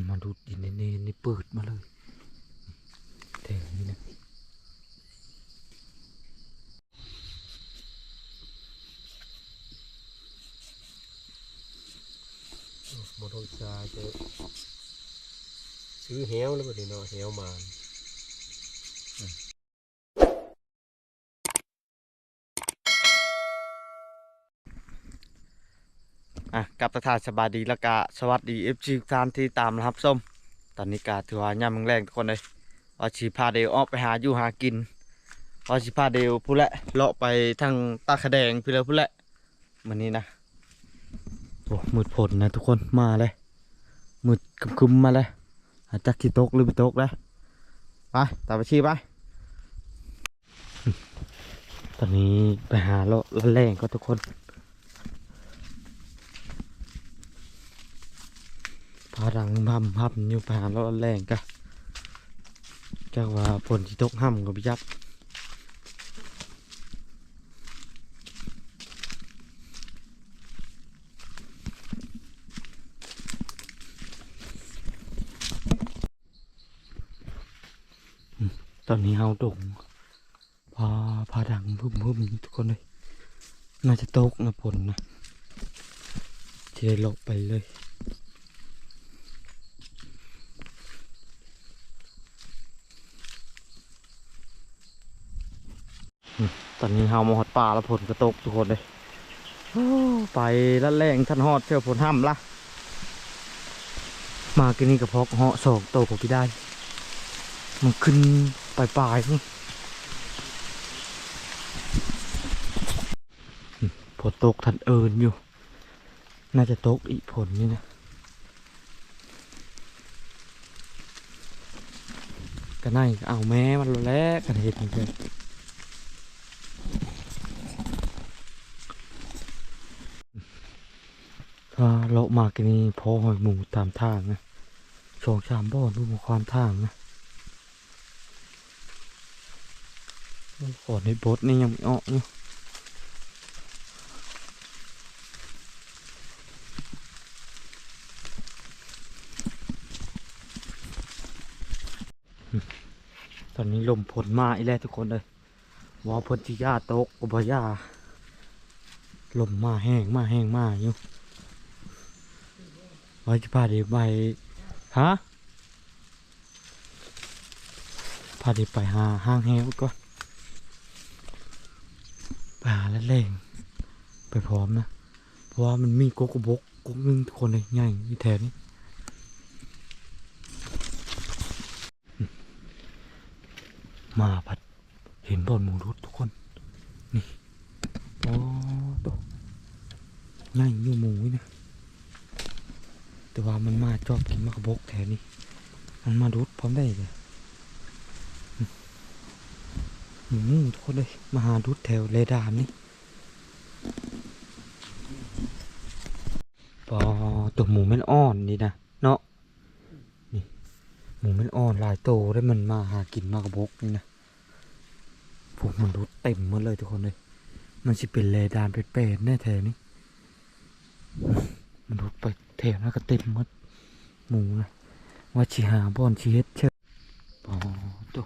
มันมาดูดินเนๆนี่เปิดมาเลยแทงนี่นะมอเตอร์ไซค์จะซื้อแหวแล้วบัดนี้เนาะแหวมาอะ กับประธานสบายดีแล้วก็สวัสดีเอฟซีทานที่ตามนะครับส้มตอนนี้กาถือว่ายามแรงทุกคนเลยว่าชีพาเดวออกไปหาอยู่หากินว่าชีพาเดวผู้นแหละเลาะไปทางตาขะแดงพี่แล้วผู้นแหละมันนี้นะโอ้มืดผลนะทุกคนมาเลยมืดคึมๆมาเลยอาจจะกี่ตกหรือไม่ตกเลยไปตามไปชีไปตอนนี้ไปหาเลาะละแรงก็ทุกคน พารังพัมพัมอยู่ไปหาเราแรงกะจากว่าผลที่ตกห้ำกับพี่ยักษ์ตอนนี้เฮาดงพาพาดังพุ่มพุ่มทุกคนเลย น่าจะตกนะผลนะจะได้หลบไปเลย ตอนนี้เฮามาหอดป่าแล้วผลกระตกทุกคนเลยไปละแรงท่านหอดเชื่อผลห้ำละมากินนี่กับพอกเหาะสองโตผมพี่ได้ มันขึ้นปลายปลายๆพุ่นอืมผลตกทันเอินอยู่ น่าจะตกอีกผลนี่นะก็น่าจะเอาแม้มันแล้วกันเห็นเหมื อนกันถ้าเรามากินนี่พอหอยหมูตามทางนะสองสามบ่อดูความทางนะขอในบดนี่ยังไม่ออกอยู่อืมตอนนี้ลมผลมาอีแล้วทุกคนเลยว่าเพนที่ยาตกกับบยาลมมาแห้งมาแห้งมาอยู่ ไว้จะพาด็กไปฮะพาด็กไปหาห้างแฮวก่อนไปหาแล้วแรงไปพร้อมนะ เพราะว่ามันมีกกบกกกหนึงทุกคนเลยใหญ่อยู่แถวนี้มาพัดเห็นบอลหมูรุดทุกคน นี่ โอ้ตัวใหญ่อยู่หมูนี่นะ แต่ว่ามันมาชอบกินมะกระบกแถวนี้ มันมาดูดพร้อมได้เลยอืมหมูทุกคนเลยมาหาดูดแถวเลดามนี่ปอตัวหมูมันอ่อนนี่นะเนาะนี่หมูมันอ่อนลายโตได้มันมาหากินมากระบกนี่นะพวกมันดูดเต็มหมดเลยทุกคนเลยมันสิเป็นเลดานเป็ดๆแน่แถวนี้มันดูดไป แถวนั้นก็เต็มหมดหมูนะว่าชีหาบอนชีเฮ็ดเชิดอ๋อตัว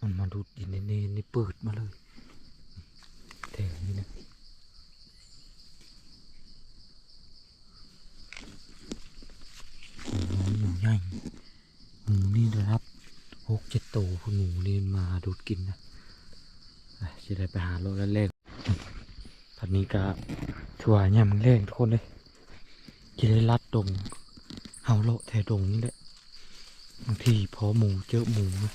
มันมาดูดินเนนี่เปิดมาเลยแถวนี้นะหมูใหญ่หมูนี่นะครับหกเจ็ดตัวพวกหนูนี่มาดูดกินนะจะได้ไปหาโลแล้วแรกตอนนี้ก็ชัวร์เนี่ยมันแรงทุกคนเลย จะได้ลัดดงเฮาเลาะแถวดงนี่แหละบางทีพอหมูเจอหมูนะ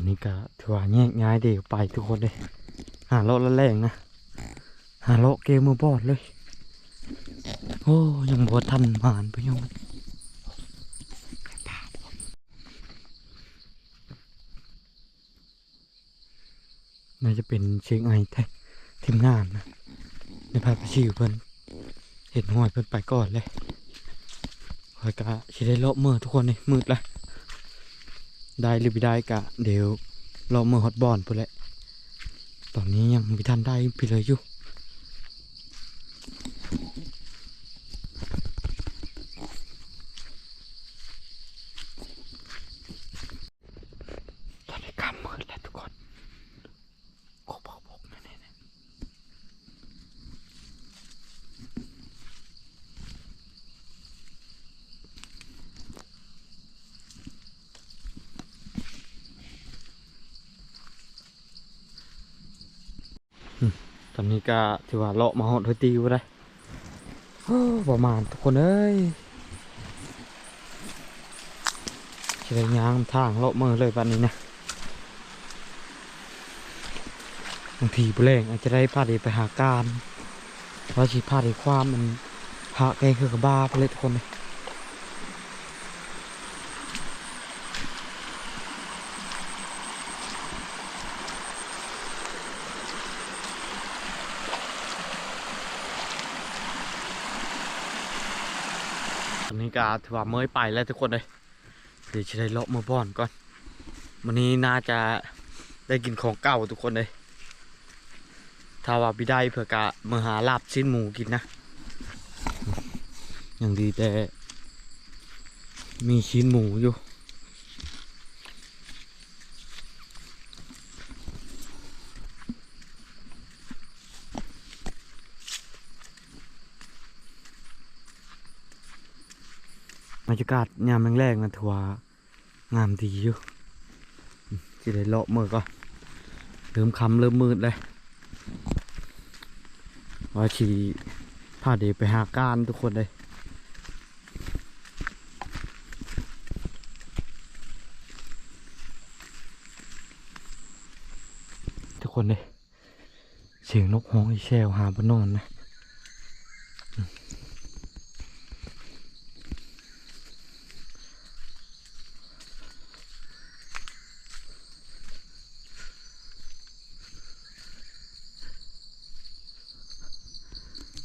นนี้ก็ถือว่าแยกย้ายเด็กไปทุกคนเลยหาโลละแรงนะหาโลเกมมือบอดเลย โอ้ยังบ่ทันมานไปยังน่าจะเป็นเชียงไอแท้ทีมงานนะในภาพชิวเพิ่นเห็นห้อยเพิ่นไปก่อนเลยคอยกะสิได้เลาะเมื่อทุกคนนี่มืดละ ได้หรือไม่ได้กะเดี๋ยวรอเมื่อฮอตบอลไปแหละตอนนี้ยังไม่ทันได้พี่เลยอยู่ ตอนนี้กำมืดแล้วทุกคนโคบกบกแน่ๆ ตอนนี้ก็ถือว่าเลาะมาหอดหัวติวได้ประมาณทุกคนเอ้ยเชียงยางทางเลาะมือเลยวันนี้นะบางทีบุเรงอาจจะได้พาดีไปหาการเพราะชีพาดีความมันหาแกงคือกระบ้าไปเลยทุกคนเลย อนนี้ก็ถือว่าเมื่อยไปแล้วทุกคนเลยเดี๋ยวจะได้เลาะมาบ่อนก่อนวันนี้น่าจะได้กินของเก่าทุกคนเลยถ้าว่าบิได้เผื่อกะมาหาลาบชิ้นหมูกินนะอย่างดีแต่มีชิ้นหมูอยู่ บรรยากาศยามแรงๆนะถือว่างามดีอยู่จะได้เลาะมือก่อนเริ่มคำเริ่มมืดเลยว่าชีพาเดไปหาการทุกคนเลยทุกคนเลยเสียงนกฮ้องอีแชวหาบนนอนนะอืม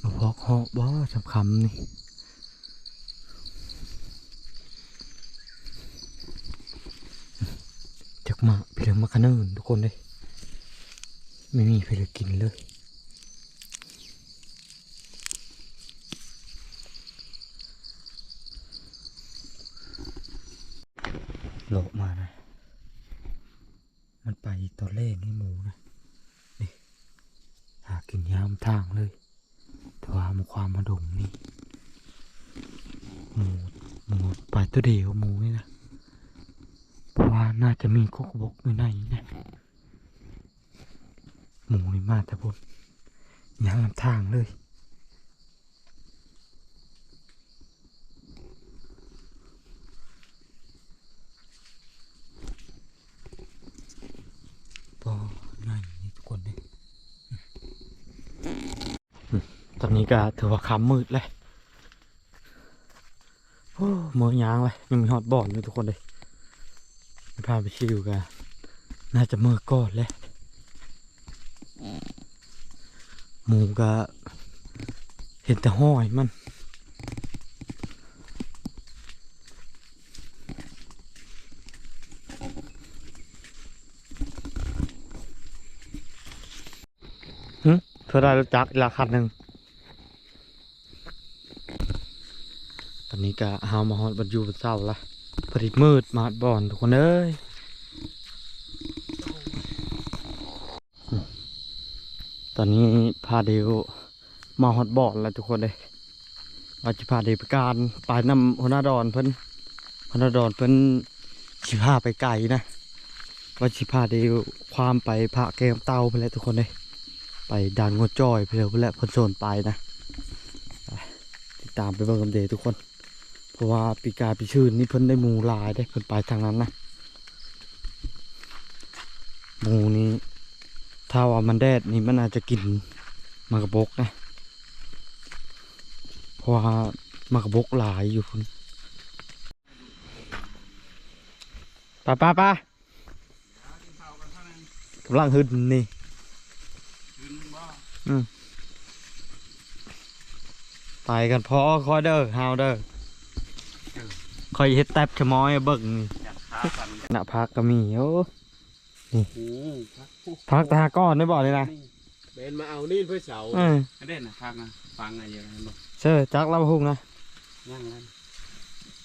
มาพอกเหอกบ่สำ คำนี่จักมาเพียงมาขนาดทุกคนเลยไม่มีใครเลยกินเลยโลมานะ มันไปตอนแรกนี่หมูนะ นี่ หากินยามทางเลยแต่ว่ามันความมาดงนี่ หมู หมูไป ตัวเดียวหมูนี่นะเพราะว่าน่าจะมีโคกบกอยู่ในนะหมูนี่มาแต่บนยางลำทางเลยก็นั่นนี่ทุกคนเนี่ยตอนนี้ก็ถือว่าคำมืดเลย เมือยางเลยยังมีฮอตบอลอยู่ทุกคนเลยพาไปชิวกันน่าจะเมื่อก่อนเลยหมูก็เห็นแต่ห้อยมันหึเพื่อได้รู้จักอีกราคาหนึ่ง ก็หามาฮอดบรรยูบนเศร้าละผลิตมืดมาดบอนทุกคนเอ้ยตอนนี้พาเดียวมาฮอตบอลแล้วทุกคนเลยมว่าสิพาเดไปการไปนำหัวหน้าดอนเพิ่นหัวหน้าดอนเพิ่นสิพาไปไกลนะว่าสิพาเดวความไปพระแก้วเต้าไปแล้วทุกคนเลยไปดันงดจ้อยไปแล้วไปแล้วเพิ่นโซนไปนะติดตามไปเบิ่งกันเดทุกคน เพราะว่าปีกาปีชื่นนี่เพิ่นได้หมูหลายได้เพิ่นไปทางนั้นนะหมูนี้ถ้าว่ามันแดดนี่มันอาจจะกินมากระบกนะเพราะว่ามากระบกหลายอยู่พุ่นไป้าป้าป้ากำลังหึดนี่อืมไปกันพอคอยเด้อฮาวเด้อ คอยเฮ็ดแทบชะม้อยเบิ่งนี่อยากพากันหน้าพักก็มีโอ้อืมพักพักตาก้อนได้บ่เลยนะเบนมาเอานี่เพื่อเสาเออเด่นนะพักนะฟังอะไรอย่างนั้นบ่เชื่อจักเล่าหุ่งนะย่างนั้น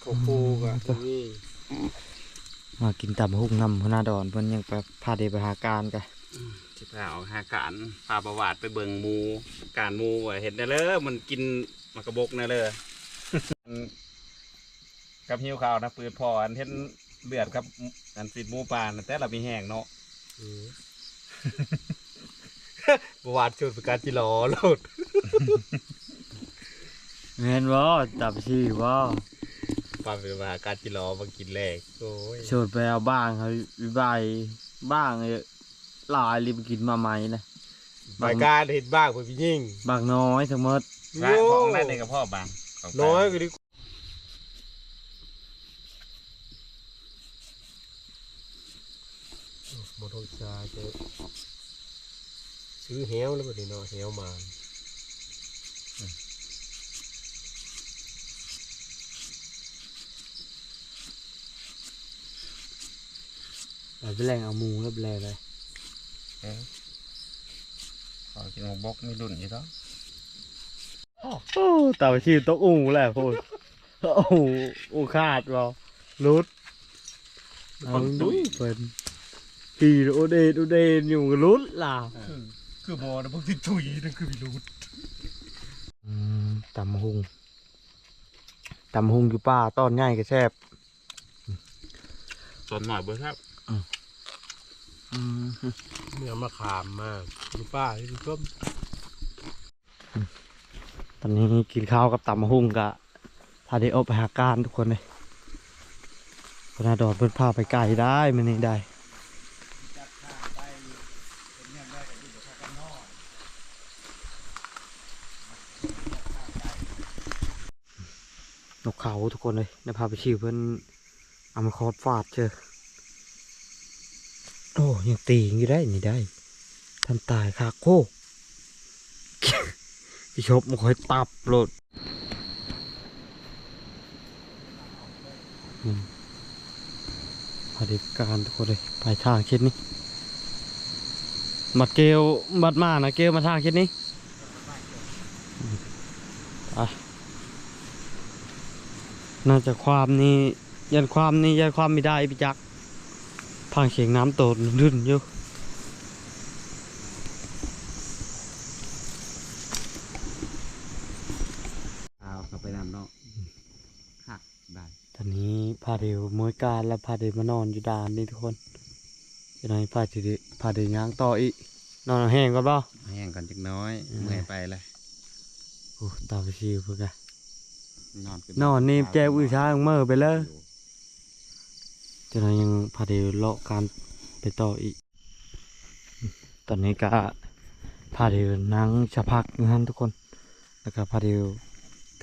โคโค่กับนี่มากินตำหุ่งนำพนาดอนเพิ่นยังไปพาเดไปหาการกันที่พาออกหาการพาประวัติไปเบิ่งหมูการหมูว่าเห็นได้เลยมันกินมากระบกนะเลย กับหิวข้าวนะปืนพออันเห็นเลือดครับ อันสิดหมูปลานะแต่เรามีแห้งเนาะอืมประวัติชุดประกาศจิรอโลดเห็นบ่จับชีบ่ความเป็นมาการจิรอมากินแรกโอ้ยโชดไปเอาบ้างครับวิบายบ้างเอ้ยหลายรีบกินมาใหม่นะรายการเห็นบ้างเพื่อพี่ยิ่งบางน้อยทั้งหมดพระของนั่นเองกับพ่อบางของน้อยก็ดี มอโตซาจะซื้อแฮวแล้วบ่ได้เนาะแฮวมาไปไปแรงเอาหมูแล้วไปแรงเลยขอกินหมูบกมีรุ่นอยู่ต้องโอ้ตาไปชีตกอูแหละพูดโอ้โหอูขาดบ่รุดเอาดุ้ยเพิ่น ขี่โอเดนโอเดนอยู่กับรุดล่ะคือมอนะพวกที่ถุยนั่นคือพี่รู้อืมตำหุงตำหุงอยู่ป่าตอนง่ายก็แซ่บส่วนหน่อยเบ่ครับอืมเนื้อมะขามมากดูป้าที่ดูส้มตอนนี้กินข้าวกับตำหุงกะพาได้ออกไปหาการทุกคนเลยพนาดอนเพิ่นพาไปไกลได้มันนี่ได้ เขาทุกคนเลยเดี๋ยวพาไปชิวเพิ่อนเอามาคอดฟาดเจอโอ้ยังตีอยู่ได้นี่ได้ท่านตายค่ะโคพี่ชบมันคอยตับโลดอืมพอดีการทุกคนเลยไปทางเช่นนี้บัดเกลบัดมานะเกลมาทางเช่นนี้อืมไป น่าจะความนี้ยันความนี้ยันความไม่ได้พี่จักพังเสียงน้ำโตดลื่นอยู่เอากลับไปนำเนาะหักได้ตอนนี้พาเดียวมวยการแล้วพาเดียวมานอนอยู่ด่านนี่ทุกคนจะไหนพาเดียวพาเดียวย่างต่ออีกนอนเอาแห้งก่อนเปล่าแห้งกันจักหน้อยอืมเมื่อยไปเลยโอ้ตาไปชิวเพื่อนกั นนอนขึ้นอนนี่แจวอือช้างเมื่อไปเลยจะไหนยังพาเดียวเลาะการไปต่ออีก ตอนนี้ก็พาเดียวนั่งจะพักอยู่นั่นทุกคน แล้วก็พาเดียว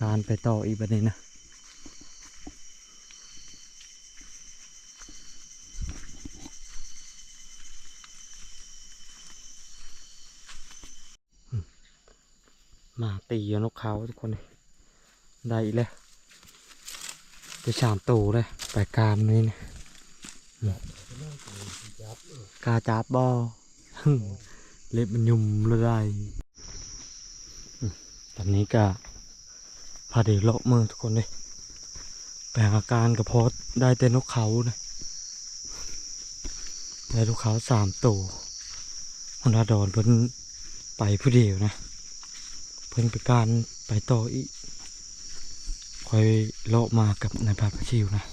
การไปต่ออีกแบบนี้นะมาตีอยู่นกเขาทุกคนเลย ได้อีกแล้วจะสามตูเลยไปการนี่นะอืมกาจับบอเล็บมันยุ่มเลยได้อืมตอนนี้ก็พาเด็กเลาะมือทุกคนเลยแปลงอาการกับพอดได้แต่นกเขานะได้นกเขาสามตัวมันดาดอนเพิ่นไปผู้เดียวนะ เพิ่นไปการไปต่ออีก คอยเลาะมากับนายพาดประชิวนะ